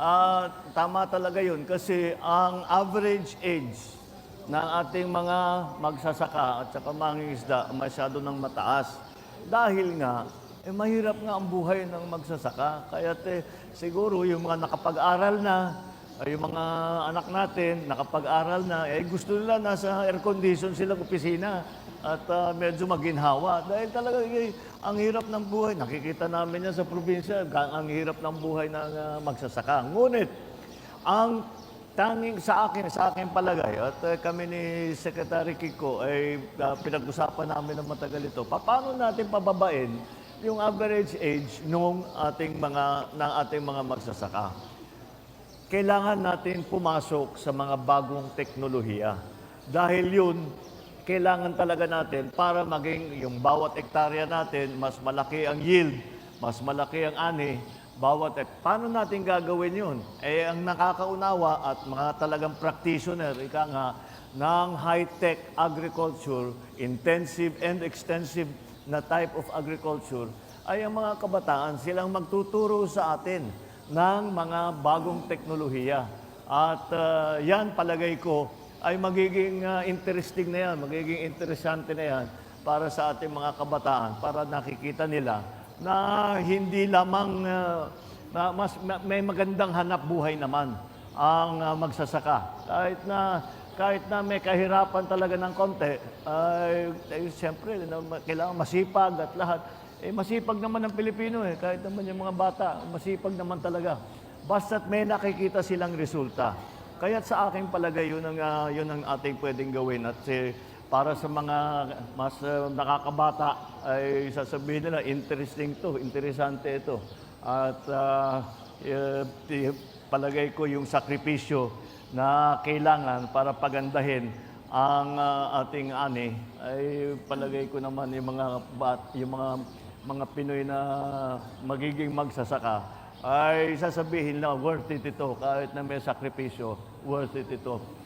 Ah, tama talaga yun kasi ang average age ng ating mga magsasaka at saka mangingisda masyado nang mataas. Dahil nga, eh, mahirap nga ang buhay ng magsasaka. Kaya eh, siguro yung mga nakapag-aral na, yung mga anak natin, nakapag-aral na, eh gusto nila nasa air condition silang opisina at ah, medyo maginhawa. Dahil talaga eh, ang hirap ng buhay. Nakikita namin yan sa probinsya, ang hirap ng buhay ng ah, magsasaka. Ngunit, ang tanging sa akin, sa akin palagay, at eh, kami ni Secretary Kiko ay ah, pinag-usapan namin ng matagal ito, pa- paano natin pababain yung average age nung ating mga ng ating mga magsasaka kailangan natin pumasok sa mga bagong teknolohiya. Dahil yun, kailangan talaga natin para maging yung bawat ektarya natin, mas malaki ang yield, mas malaki ang ani, bawat ek- Paano natin gagawin yun? Eh, ang nakakaunawa at mga talagang practitioner, ika nga, ng high-tech agriculture, intensive and extensive na type of agriculture, ay ang mga kabataan silang magtuturo sa atin ng mga bagong teknolohiya. At ah, yan, palagay ko, ay magiging ah, interesting na yan, magiging interesante na yan para sa ating mga kabataan, para nakikita nila na hindi lamang ah, na mas ma- may magandang hanap buhay naman ang ah, magsasaka. Kahit na kahit na may kahirapan talaga ng konti, ay, ay siyempre, kailangan masipag at lahat. Eh, masipag naman ang Pilipino eh, kahit naman yung mga bata, masipag naman talaga. Basta't may nakikita silang resulta. Kaya sa aking palagay, yun ang, ah, yun ang ating pwedeng gawin. At eh, para sa mga mas ah, nakakabata, ay sasabihin nila, interesting to, interesante ito. At ah, eh, palagay ko yung sakripisyo na kailangan para pagandahin ang ah, ating ani ay palagay ko naman yung mga bat, yung mga mga Pinoy na magiging magsasaka ay sasabihin na worth it ito. Kahit na may sakripisyo worth it ito